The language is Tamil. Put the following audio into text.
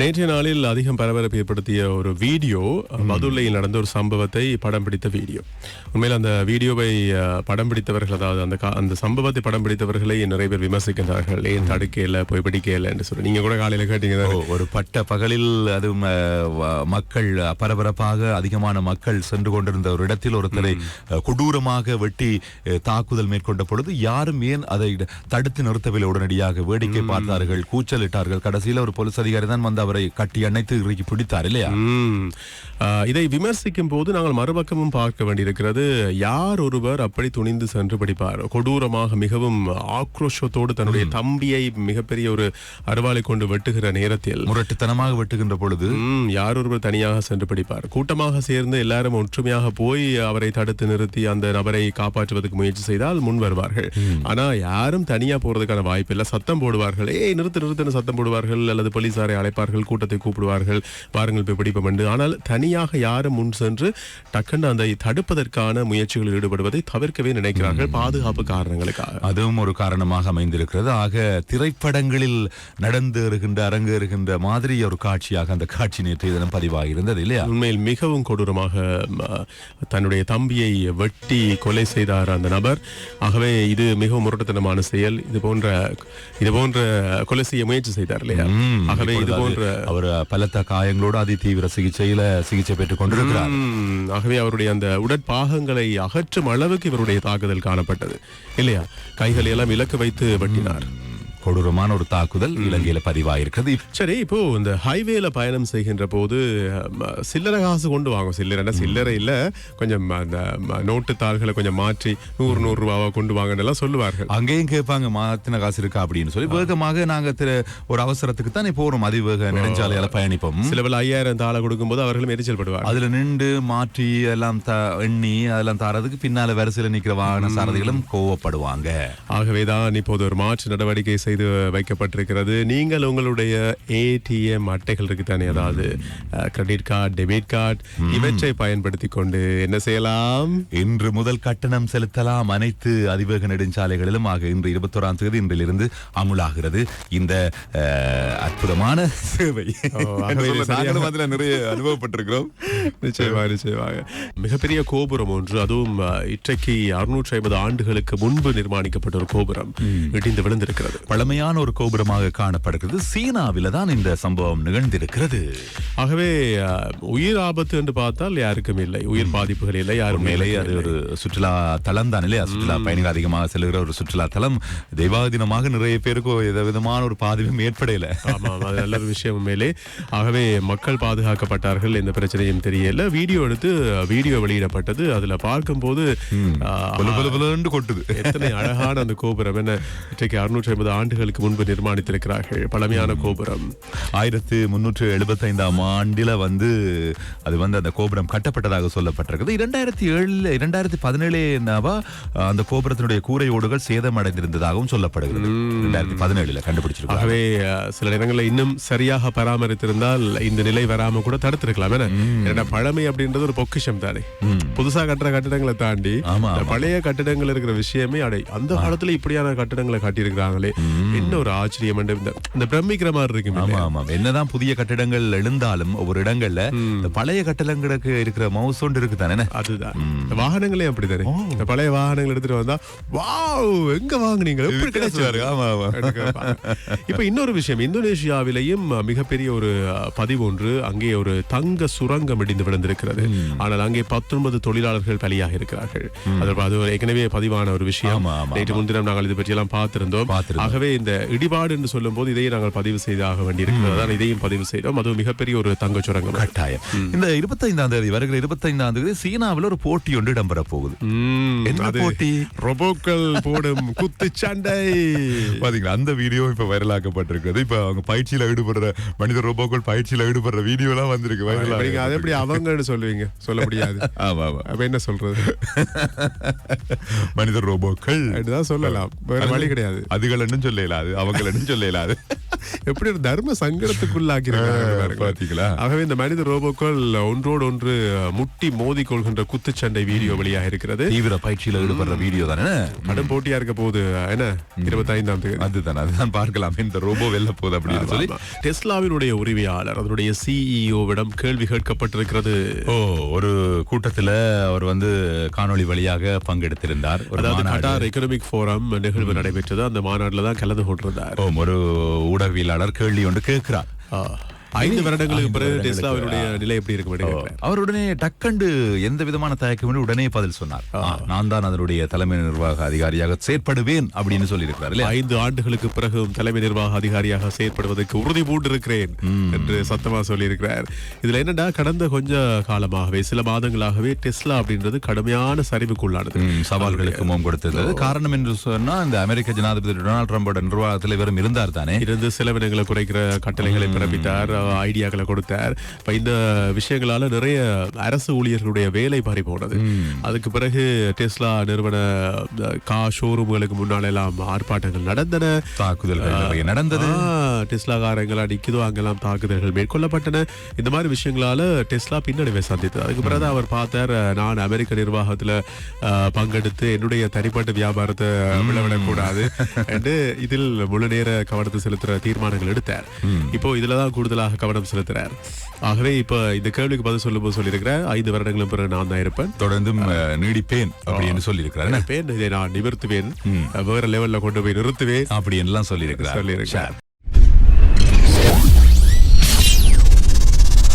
நேற்றைய நாளில் அதிகம் பரபரப்பு ஏற்படுத்திய ஒரு வீடியோ மதுரையில் நடந்த ஒரு சம்பவத்தை படம் பிடித்த வீடியோ. உண்மையில் அந்த வீடியோவை படம் பிடித்தவர்கள் அதாவது அந்த அந்த சம்பவத்தை படம் பிடித்தவர்களை நிறைய பேர் விமர்சிக்கின்றார்கள். ஏன் தடுக்கல போய் பிடிக்கல என்று சொல்லி. நீங்க கூட காலையில கேட்டீங்க? ஒரு பட்ட பகலில் அதுவும் மக்கள் பரபரப்பாக அதிகமான மக்கள் சென்று கொண்டிருந்த ஒரு இடத்தில் ஒருத்தரை கொடூரமாக வெட்டி தாக்குதல் மேற்கொண்ட பொழுது யாரும் ஏன் அதை தடுத்து நிறுத்தவில்லை? உடனடியாக வேடிக்கை பார்த்தார்கள் கூச்சலிட்டார்கள். கடைசியில் ஒரு போலீஸ் அதிகாரி தான் வந்து அவரை கட்டி அணைத்து இறுக்கி பிடித்தார் இல்லையா? இதை விமர்சிக்கும் போது நாங்கள் மறுபக்கமும் பார்க்க வேண்டியிருக்கிறது யார் ஒருவர் அப்படி துணிந்து சென்று படிப்பார்? கொடூரமாக மிகவும் ஆக்ரோஷத்தோடு தன்னுடைய தம்பியை மிகப்பெரிய ஒரு அருவாளை கொண்டு வெட்டுகிற நேரத்தில் முரட்டுத்தனமாக வெட்டுகின்ற பொழுது யார் ஒருவர் தனியாக சென்று படிப்பார்? கூட்டமாக சேர்ந்து எல்லாரும் ஒற்றுமையாக போய் அவரை தடுத்து நிறுத்தி அந்த நபரை காப்பாற்றுவதற்கு முயற்சி செய்தால் முன் வருவார்கள். ஆனா யாரும் தனியா போறதுக்கான வாய்ப்பு இல்லை சத்தம் போடுவார்கள். ஏய் நிறுத்து நிறுத்துன்னு சத்தம் போடுவார்கள் அல்லது போலீசாரை அழைப்பார்கள் கூட்டத்தை கூப்பிடுவார்கள். வாருங்கள் போய் பிடிப்போம் என்று. ஆனால் தனியாக யாரும் முன் சென்று டக்குன்னு அந்த தடுப்பதற்கான முயற்சிகளில் ஈடுபடுவதை தவிர்க்கவே நினைக்கிறார்கள் பாதுகாப்பு காரணங்களுக்காக. அதுவும் ஒரு காரணமாக அமைந்திருக்கிறது. ஆக திரைப்படங்களில் நடந்தேறுகின்ற அரங்கேறுகின்ற மாதிரி ஒரு காட்சியாக அந்த காட்சி நேற்றைய தினம் பதிவாகி இருந்தது இல்லையா? உண்மையில் மிகவும் கொடூரமாக தன்னுடைய தம்பியை வெட்டி கொலை செய்தார் அந்த நபர். ஆகவே இது மிகவும் முரட்டுத்தனமான செயல். இது போன்ற இது போன்ற கொலை செய்ய முயற்சி செய்தார் இல்லையா? ஆகவே இது போன்ற அவர் பலத்த காயங்களோடு அதி தீவிர சிகிச்சையில சிகிச்சை பெற்றுக் கொண்டிருக்கிறார். ஆகவே அவருடைய அந்த உடற்பாகங்களை அகற்றும் அளவுக்கு இவருடைய தாக்குதல் காணப்பட்டது. இல்லையா? கைகளை எல்லாம் இலக்கு வைத்து வெட்டினார். கொடூரமான ஒரு தாக்குதல் இலங்கையில பதிவாயிருக்கிறது. சரி இப்போ இந்த ஹைவேல பயணம் செய்கின்ற போது சில்லறை காசு கொண்டு வாங்க சில்லறைன்னா சில்லறை இல்ல. கொஞ்சம் அந்த நோட்டு தாள்களை கொஞ்சம் மாற்றி நூறு நூறு ரூபாவா கொண்டு வாங்கன்னு எல்லாம் சொல்லுவார்கள். அங்கேயும் கேட்பாங்க மாத்தின காசு இருக்கா? அப்படின்னு சொல்லி. வேகமாக நாங்க திரு- ஒரு அவசரத்துக்கு தானே போறோம். அதிவேக நெடுஞ்சாலையால பயணிப்போம். சில பேர் ஐயாயிரம் தாளை கொடுக்கும்போது அவர்களும் எரிச்சல் படுவார் அதுல நின்று மாற்றி எல்லாம் த எண்ணி அதெல்லாம் தரதுக்கு பின்னால வரிசையில நிக்கிற வாகன சாரதிகளும் கோவப்படுவாங்க. ஆகவேதான் இப்போது ஒரு மாற்று நடவடிக்கை செய்து வைக்கப்பட்டிருக்கிறது. நீங்கள் உங்களுடைய ஏடிஎம் அட்டைகள் இருக்கு தானே அதாவது கிரெடிட் கார்டு டெபிட் கார்டு இவற்றை பயன்படுத்தி கொண்டு என்ன செய்யலாம்? இன்று முதல் கட்டணம் செலுத்தலாம். அனைத்து அதிவேக நெடுஞ்சாலைகளிலும் ஆக இன்று இருபத்தோராம் தேதி இன்றிலிருந்து அமுலாகிறது. இந்த அற்புதமான சேவை. நாங்களும் அதுல நிறைய அனுபவப்பட்டிருக்கிறோம். நிச்சயமாக நிச்சயமாக மிகப்பெரிய கோபுரம் ஒன்று. அதுவும் இன்றைக்கு அறுநூற்றி ஐம்பது ஆண்டுகளுக்கு முன்பு நிர்மாணிக்கப்பட்ட ஒரு கோபுரம். இடிந்து விழுந்திருக்கிறது. பழமையான ஒரு கோபுரமாக காணப்படுகிறது. சீனாவில தான் இந்த சம்பவம் நிகழ்ந்திருக்கிறது. ஆகவே உயிர் ஆபத்து என்று பார்த்தால் யாருக்கும் இல்லை. உயிர் பாதிப்புகள் இல்லை யாரும் உண்மையிலே அது ஒரு சுற்றுலா தலம் தான் இல்லையா? சுற்றுலா பயணிகள் அதிகமாக செல்கிற ஒரு சுற்றுலா தலம். தெய்வாதீனமாக நிறைய பேருக்கு எந்த விதமான ஒரு பாதிப்பும் ஏற்படையில ஆமாம் அது நல்ல விஷயம் உண்மையிலே ஆகவே மக்கள் பாதுகாக்கப்பட்டார்கள் எந்த பிரச்சனையும் தெரியல. வீடியோ எடுத்து வீடியோ வெளியிடப்பட்டது. அதுல பார்க்கும்போது பொல பொலன்னு கொட்டுது. எத்தனை அழகான அந்த கோபுரம். என்ன இன்றைக்கு அறுநூற்றி ஐம்பது ஆண்டுகளுக்கு முன்பு நிர்மாணித்திருக்கிறார்கள். பழமையான கோபுரம். ஆயிரத்து முன்னூற்று எழுபத்தைந்தாம் ஆண்டில வந்து அது வந்து அந்த கோபுரம் கட்டப்பட்டதாக சொல்லப்பட்டிருக்குது. இரண்டாயிரத்தி ஏழுல இரண்டாயிரத்தி பதினேழுனாவா அந்த கோபுரத்தினுடைய கூரை ஓடுகள் சேதமடைந்திருந்ததாகவும் சொல்லப்படுகிறது. இரண்டாயிரத்தி பதினேழுல கண்டுபிடிச்சிருக்காங்க ஆகவே அஹ், சில நேரங்களில் இன்னும் சரியாக பராமரித்திருந்தால் இந்த நிலை வராம கூட தடுத்திருக்கலாம். ஏன்னா பழமை அப்படின்றது ஒரு பொக்கிஷம் தானே. புதுசா கட்டுற கட்டிடங்களை தாண்டி பழைய கட்டிடங்கள் இருக்கிற விஷயமே அடை அந்த காலத்துல இப்படியான கட்டிடங்களை கட்டியிருக்கிறாங்களே. என்ன ஒரு ஆச்சரியம் என்று இந்த பிரமிக்கிற மாதிரி இருக்கு ஆமா ஆமா. என்னதான் புதிய கட்டிடங்கள் எழுந்தாலும் ஒவ்வொரு இடங்கள்ல இந்த பழைய கட்டிடங்களுக்கு இருக்கிற மவுஸ் ஒன்று இருக்கு தானே? அதுதான். வாகனங்களே அப்படித்தானே இந்த பழைய வாகனங்கள் எடுத்துட்டு வந்தா வாவ் எங்க வாங்குனீங்க எப்படி கிடைச்சது ஆமா ஆமா. இப்ப இன்னொரு விஷயம். இந்தோனேஷியாவிலேயும் மிகப்பெரிய ஒரு பதிவு ஒன்று அங்கே ஒரு தங்க சுரங்கம் இடிந்து விழுந்திருக்கிறது. ஆனால் அங்கே பத்தொன்பது தொழிலாளர்கள் பலியாக இருக்கிறார்கள். அது ஏற்கனவே பதிவான ஒரு விஷயம். நேற்று முன்தினம் நாங்கள் இதை பற்றி எல்லாம் பார்த்திருந்தோம். ஆகவே இந்த இடிபாடு என்று சொல்லும் போது இதையும் நாங்கள் பதிவு செய்தாக வேண்டியிருக்கிறது. அதான் இதையும் பதிவு செய்தோம். அது மிகப்பெரிய ஒரு தங்க சுரங்கம். கட்டாயம். இந்த இருபத்தைந்தாம் தேதி வருகிற இருபத்தைந்தாம் தேதி சீனாவில் ஒரு போட்டி ஒன்று இடம்பெற போகுது. என்ன போட்டி? ரொபோக்கள் போடும் குத்துச்சண்டை பாத்தீங்களா அந்த வீடியோ இப்ப வைரலாக்கப்பட்டிருக்கிறது இப்ப அவங்க பயிற்சியில ஈடுபடுற மனித ரோபோக்கள் பயிற்சியில ஈடுபடுற வீடியோ எல்லாம் வந்திருக்கு அதை வைரலா எப்படி அவங்கன்னு சொல்லுவீங்க? சொல்ல முடியாது. ஆமா ஆமா. அப்ப என்ன சொல்றது? மனித ரோபோக்கள். அப்படிதான் சொல்லலாம். வேற வழி கிடையாது. அதுகள் சொல்ல சொல்ல இயலாது அவங்களிடம் சொல்ல இயலாது எப்படி ஒரு தர்ம சங்கடத்துக்குள்ளாக்கி பாத்தீங்களா? ஆகவே இந்த மனித ரோபோக்கள் ஒன்றோடு ஒன்று முட்டி மோதி கொள்கின்ற குத்துச்சண்டை வீடியோ வெளியாக இருக்கிறது. தீவிர பயிற்சியில ஈடுபடுற வீடியோ தானே? கடும் போட்டியா இருக்க போகுது. என்ன? இருபத்தி ஐந்தாம் தேதி. அதுதான் அதுதான் பார்க்கலாம். இந்த ரோபோ வெல்ல போகுது அப்படின்னு சொல்லி. டெஸ்லாவினுடைய உரிமையாளர் அதனுடைய சிஇஓவிடம் கேள்வி கேட்கப்பட்டிருக்கிறது. ஓ ஒரு கூட்டத்துல அவர் வந்து காணொளி வழியாக பங்கெடுத்திருந்தார். ஒரு அதாவது. கட்டார் எக்கனாமிக் ஃபோரம் நிகழ்வு நடைபெற்றது. அந்த மாநாட்டில் தான் கலந்து கொண்டிருந்தார். ஒரு ஊடகவியலாளர் கேள்வி ஒன்று கேட்கிறார். ஐந்து வருடங்களுக்கு பிறகு டெஸ்லாவினுடைய நிலை எப்படி கேட்கிறேன். அவர் உடனே டக்கண்டு எந்த விதமான தயக்கமின்றி உடனே பதில் சொன்னார். நான் தான் அதனுடைய தலைமை நிர்வாக அதிகாரியாக செயற்படுவேன் அப்படின்னு சொல்லியிருக்கிறார் இல்லையா? ஐந்து ஆண்டுகளுக்கு பிறகும் தலைமை நிர்வாக அதிகாரியாக செயற்படுவதற்கு உறுதி பூண்டிருக்கிறேன் என்று சத்தமா சொல்லியிருக்கிறார். இதுல என்னன்னா கடந்த கொஞ்ச காலமாகவே சில மாதங்களாகவே டெஸ்லா அப்படின்றது கடுமையான சரிவுக்குள்ளானது. சவால்களுக்கு முகம் கொடுத்திருந்தது காரணம் என்று சொன்னா இந்த அமெரிக்க ஜனாதிபதி டொனால்ட் ட்ரம்போட நிர்வாகத்தில் இவரும் இருந்தார் தானே? இருந்து செலவினங்களை குறைக்கிற கட்டளைகளை பிறப்பித்தார். ஐடியாக்களை கொடுத்தார். இப்ப இந்த விஷயங்களால நிறைய அரசு ஊழியர்களுடைய வேலை பறி போனது. அதுக்கு பிறகு டெஸ்லா நிறுவன கா ஷோரூம்களுக்கு முன்னால் எல்லாம் ஆர்ப்பாட்டங்கள் நடந்தன. தாக்குதல்கள் நடந்தது. டெஸ்லா காரங்களாம் நிக்குதோ அங்கெல்லாம் தாக்குதல்கள் மேற்கொள்ளப்பட்டன. இந்த மாதிரி விஷயங்களால டெஸ்லா பின்னடைவை சந்தித்தது. அதுக்கு பிறகு அவர் பார்த்தார் நான் அமெரிக்க நிர்வாகத்துல பங்கெடுத்து என்னுடைய தனிப்பட்ட வியாபாரத்தை விளவிடக்கூடாது என்று இதில் முழு நேர கவனத்தை செலுத்துற தீர்மானங்கள் எடுத்தார். இப்போ இதுலதான் கூடுதலாக கவனம் செலுத்துறார். ஆகவே இப்ப இந்த கேள்விக்கு பதில் சொல்லும்போது சொல்லியிருக்கிறேன் ஐந்து வருடங்களும் பிறகு நான் தான் இருப்பேன். தொடர்ந்தும் நீடிப்பேன் அப்படின்னு சொல்லியிருக்கிறார் என்ன? இருப்பேன், இதை நான் நிவர்த்துவேன். வேற லெவல்ல கொண்டு போய் நிறுத்துவேன். அப்படி எல்லாம் சொல்லியிருக்கிறார். சொல்லியிருக்கிறார்.